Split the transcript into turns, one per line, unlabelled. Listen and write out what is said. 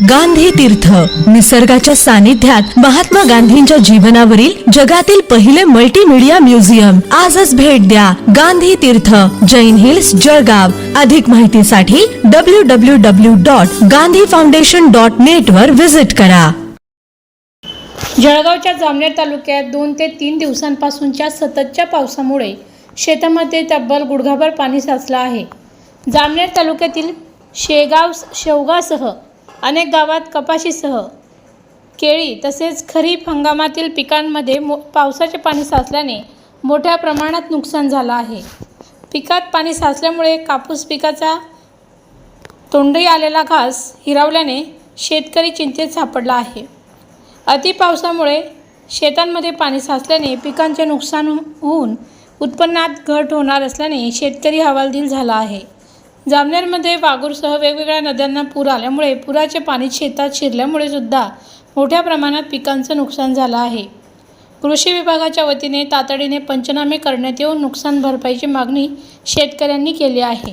गांधी तीर्थ. निसर्गाच्या सानिध्यात महात्मा गांधींच्या जीवनावरील जगातील पहिले मल्टीमीडिया म्युझियम आजच भेट द्या गांधी तीर्थ. जैन हिल्स जळगाव. अधिक माहितीसाठी W W W dot Gandhi foundation dot net वर व्हिजिट करा.
जळगावच्या जामनेर तालुक्यात दोन ते तीन दिवसांपासूनच्या सततच्या पावसामुळे शेतामध्ये तब्बल गुडघाभर पाणी साचलं आहे. जामनेर तालुक्यातील शेगाव शेवगासह अनेक गावात कपाशीसह केळी तसेच खरीप हंगामातील पिकांमध्ये मो पावसाचे पाणी साचल्याने मोठ्या प्रमाणात नुकसान झालं आहे. पिकात पाणी साचल्यामुळे कापूस पिकाचा तोंडी आलेला घास हिरावल्याने शेतकरी चिंतेत सापडला आहे. अति पावसामुळे शेतांमध्ये पाणी साचल्याने पिकांचे नुकसान होऊन उत्पन्नात घट होणार असल्याने शेतकरी हवालदिल झाला आहे. जामनेरमध्ये वागूरसह वेगवेगळ्या नद्यांना पूर आल्यामुळे पुराचे पाणी शेतात शिरल्यामुळे सुद्धा मोठ्या प्रमाणात पिकांचं नुकसान झालं आहे. कृषी विभागाच्या वतीने तातडीने पंचनामे करण्यात येऊन नुकसान भरपाईची मागणी शेतकऱ्यांनी केली आहे.